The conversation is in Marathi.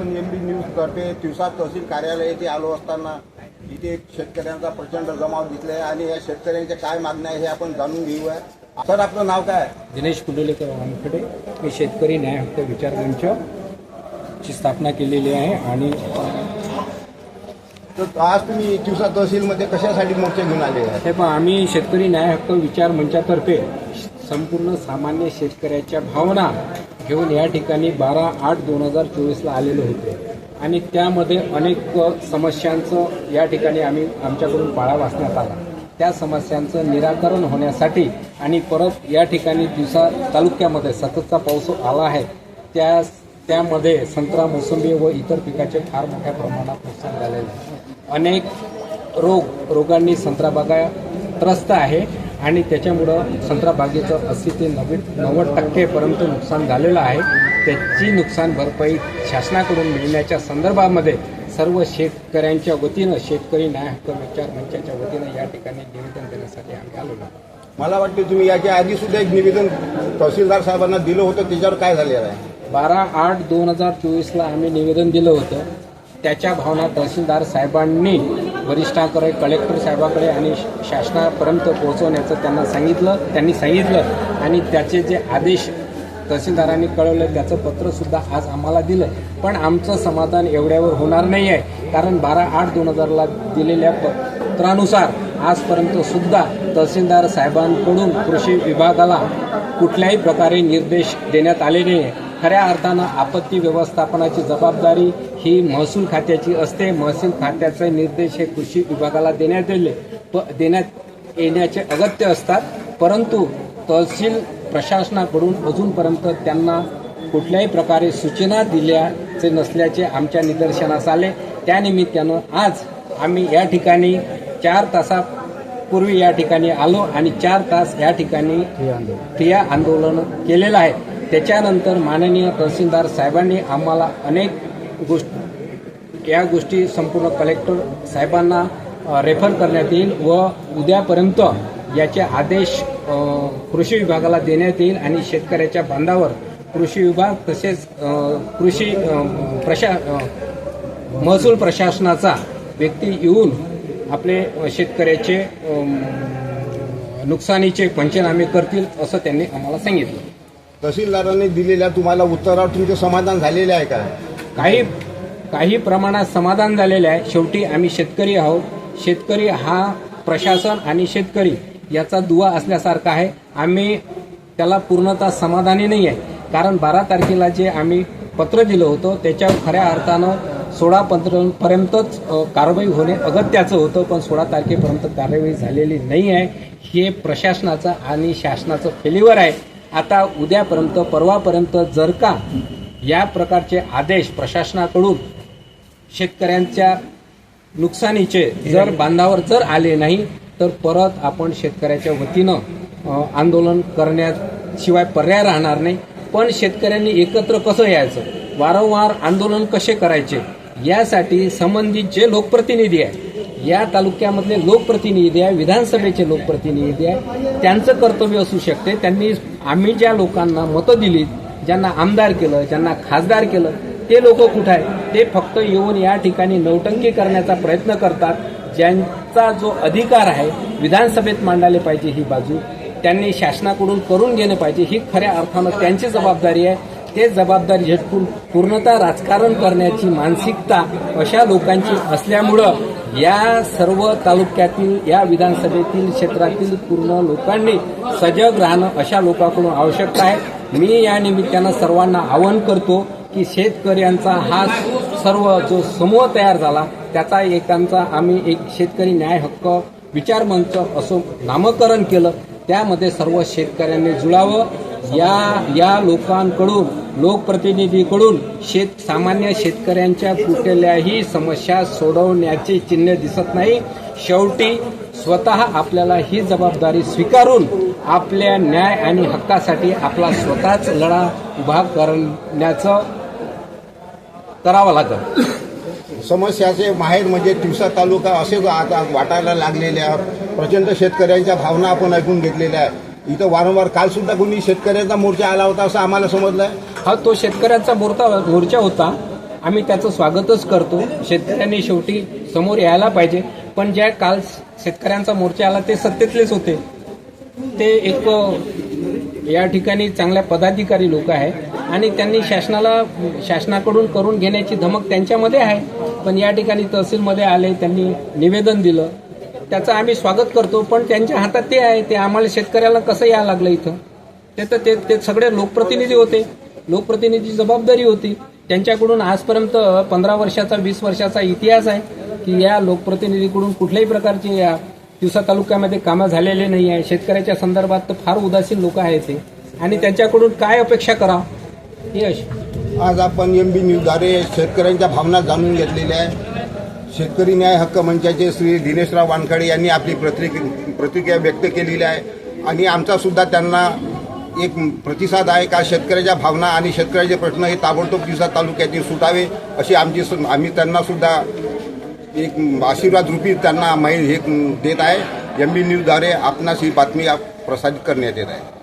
आपण एम बी न्यूज करते. तिवसा तहसील कार्यालय येथे आलो असताना इथे एक शेतकऱ्यांचा प्रचंड जमाव दिसला आहे आणि या शेतकऱ्यांच्या काय मागण्या आहे हे आपण जाणून घेऊया सर आपलं नाव काय? दिनेश कुंडलेकर वानखेडे मी शेतकरी न्याय हक्क विचार मंच ची स्थापना केलेली आहे आणि तर आज तुम्ही तिवसा तहसीलमध्ये कशासाठी मोर्चे घेऊन आले आहे? हे पण आम्ही शेतकरी न्याय हक्क विचार मंचातर्फे संपूर्ण सामान्य शेतकऱ्याच्या भावना घेऊन या ठिकाणी बारा आठ दोन हजार चोवीसला आलेले होते. आणि त्यामध्ये अनेक समस्यांचं या ठिकाणी आम्ही आमच्याकडून पाळा वाचण्यात आला. त्या समस्यांचं निराकरण होण्यासाठी आणि परत या ठिकाणी दिवसा तालुक्यामध्ये सततचा पाऊस आला आहे त्या त्यामध्ये संत्रा मोसंबी व इतर पिकाचे फार मोठ्या प्रमाणात नुकसान झालेले आहे. अनेक रोग रोगांनी संत्रा बागा त्रस्त आहे. आणि त्याच्यामुळं संत्रा बागेचं अस्सी ते नव्वद नव्वद टक्केपर्यंत नुकसान झालेलं आहे. त्याची नुकसान भरपाई शासनाकडून मिळण्याच्या संदर्भामध्ये सर्व शेतकऱ्यांच्या वतीनं शेतकरी न्याय हक्क विचार मंचाच्या वतीनं या ठिकाणी निवेदन देण्यासाठी आम्ही आलेलो आहोत. मला वाटते तुम्ही याच्या आधी सुद्धा एक निवेदन तहसीलदार साहेबांना दिलं होतं त्याच्यावर काय झालेलं आहे? बारा आठ दोन हजार चोवीसला आम्ही निवेदन दिलं होतं. त्याच्या भावना तहसीलदार साहेबांनी वरिष्ठांकडे कलेक्टर साहेबाकडे आणि शासनापर्यंत पोहोचवण्याचं त्यांना सांगितलं त्यांनी सांगितलं. आणि त्याचे जे आदेश तहसीलदारांनी कळवलं त्याचं पत्रसुद्धा आज आम्हाला दिलं पण आमचं समाधान एवढ्यावर होणार नाही आहे कारण बारा आठ दोन हजारला दिलेल्या पत्रानुसार आजपर्यंत सुद्धा तहसीलदार साहेबांकडून कृषी विभागाला कुठल्याही प्रकारे निर्देश देण्यात आले नाही खऱ्या अर्थानं आपत्ती व्यवस्थापनाची जबाबदारी ही महसूल खात्याची असते. महसूल खात्याचे निर्देश हे कृषी विभागाला देण्यात येले. प देण्यात येण्याचे अगत्य असतात. परंतु तहसील प्रशासनाकडून अजूनपर्यंत त्यांना कुठल्याही प्रकारे सूचना दिल्याचे नसल्याचे आमच्या निदर्शनास आले. त्यानिमित्तानं आज आम्ही या ठिकाणी चार तासापूर्वी या ठिकाणी आलो आणि चार तास या ठिकाणी ठिया आंदोलन केलेलं आहे. त्याच्यानंतर माननीय तहसीलदार साहेबांनी आम्हाला अनेक गोष्टी या गोष्टी संपूर्ण कलेक्टर साहेबांना रेफर करण्यात येईल व उद्यापर्यंत याचे आदेश कृषी विभागाला देण्यात येईल आणि शेतकऱ्याच्या बांधावर कृषी विभाग तसेच कृषी प्रशा महसूल प्रशासनाचा व्यक्ती येऊन आपले शेतकऱ्याचे नुकसानीचे पंचनामे करतील असं त्यांनी आम्हाला सांगितलं. तहसीलदारांनी दिलेल्या तुम्हाला उत्तरावर तुमचे समाधान झालेले आहे का? काही काही प्रमाणात समाधान झालेले आहे. शेवटी आम्ही शेतकरी आहोत. शेतकरी हा प्रशासन आणि शेतकरी याचा दुवा असल्यासारखा आहे. आम्ही त्याला पूर्णतः समाधानी नाही आहे. कारण बारा तारखेला जे आम्ही पत्र दिलं होतं त्याच्यावर खऱ्या अर्थानं सोळा पर्यंतच कारवाई होणे अगत्याचं होतं. पण सोळा तारखेपर्यंत कारवाई झालेली नाही आहे. हे प्रशासनाचं आणि शासनाचं फेल्युअर आहे. आता उद्यापर्यंत परवापर्यंत जर का या प्रकारचे आदेश प्रशासनाकडून शेतकऱ्यांच्या नुकसानीचे जर बांधावर जर आले नाही तर परत आपण शेतकऱ्याच्या वतीनं आंदोलन करण्याशिवाय पर्याय राहणार नाही. पण शेतकऱ्यांनी एकत्र कसं यायचं? वारंवार आंदोलन कसे करायचे? यासाठी संबंधित जे लोकप्रतिनिधी आहेत या तालुक्यामधले लोकप्रतिनिधी आहे विधानसभेचे लोकप्रतिनिधी आहे. त्यांचं कर्तव्य असू शकते. त्यांनी आम्ही ज्या लोकांना मतं दिली ज्यांना आमदार केलं ज्यांना खासदार केलं ते लोक कुठं आहे ते फक्त येऊन या ठिकाणी नौटंकी करण्याचा प्रयत्न करतात. ज्यांचा जो अधिकार आहे विधानसभेत मांडायला पाहिजे ही बाजू त्यांनी शासनाकडून करून घेणं पाहिजे. ही खऱ्या अर्थानं त्यांची जबाबदारी आहे. ते जबाबदारी झटकून पूर्णतः राजकारण करण्याची मानसिकता अशा लोकांची असल्यामुळं या सर्व तालुक्यातील या विधानसभेतील क्षेत्रातील पूर्ण लोकांनी सजग राहणं अशा लोकांकडून आवश्यकता आहे. मी या निमित्तानं सर्वांना आवाहन करतो की शेतकऱ्यांचा हा सर्व जो समूह तयार झाला त्याचा एकांचा आम्ही एक शेतकरी न्याय हक्क विचार मंच असं नामकरण केलं. त्यामध्ये सर्व शेतकऱ्यांनी जुळावं. या या लोकांकडून लोकप्रतिनिधीकडून शेत सामान्य शेतकऱ्यांच्या कुठल्याही समस्या सोडवण्याचे चिन्ह दिसत नाही. शेवटी स्वतः आपल्याला ही जबाबदारी स्वीकारून आपल्या न्याय आणि हक्कासाठी आपला स्वतःच लढा उभा करण्याचं करावं लागतं समस्याचे माहेर म्हणजे तिवसा तालुका असे आता वाटायला लागलेल्या प्रचंड शेतकऱ्यांच्या भावना आपण ऐकून घेतलेल्या आहे इथं वारंवार काल सुद्धा कोणी शेतकऱ्यांचा मोर्चा आला होता असं आम्हाला समजलं आहे हा तो शेतकऱ्यांचा मोर्चा मोर्चा होता. आम्ही त्याचं स्वागतच करतो. शेतकऱ्यांनी शेवटी समोर यायला पाहिजे. पण ज्या काल शेतकऱ्यांचा मोर्चा आला ते सत्तेतलेच होते. ते एक या ठिकाणी चांगल्या पदाधिकारी लोक आहेत. आणि त्यांनी शासनाला शासनाकडून करून घेण्याची धमक त्यांच्यामध्ये आहे. पण या ठिकाणी तहसीलमध्ये आले त्यांनी निवेदन दिलं. त्याचं आम्ही स्वागत करतो पण त्यांच्या हातात ते आहे. ते आम्हाला शेतकऱ्याला कसं यायला लागलं इथं? ते तर ते ते सगळे लोकप्रतिनिधी होते. लोकप्रतिनिधी जबाबदारी होती. त्यांच्याकडून आजपर्यंत पंधरा वर्षाचा वीस वर्षाचा इतिहास आहे की या लोकप्रतिनिधीकडून कुठल्याही प्रकारची या दिवसा तालुक्यामध्ये कामं झालेले नाही आहे. शेतकऱ्याच्या संदर्भात तर फार उदासीन लोक आहेत ते. आणि त्यांच्याकडून काय अपेक्षा करा यश अशी. आज आपण एम बी न्यूजद्वारे शेतकऱ्यांच्या भावना जाणून घेतलेल्या आहे. शेतकरी न्याय हक्क मंचाचे श्री दिनेशराव वानखडे यांनी आपली प्रतिक्रिया प्रतिक्रिया व्यक्त केलेली आहे. आणि आमचा सुद्धा त्यांना एक प्रतिसाद आहे का? शेतकऱ्याच्या भावना आणि शेतकऱ्याचे प्रश्न हे ताबडतोब दिवसात तालुक्यातील सुटावे अशी आमची आम्ही त्यांना सुद्धा एक आशीर्वाद रूपी त्यांना माहिती हे देत आहे. एम बी न्यूजद्वारे आपणास ही बातमी प्रसारित करण्यात येत आहे.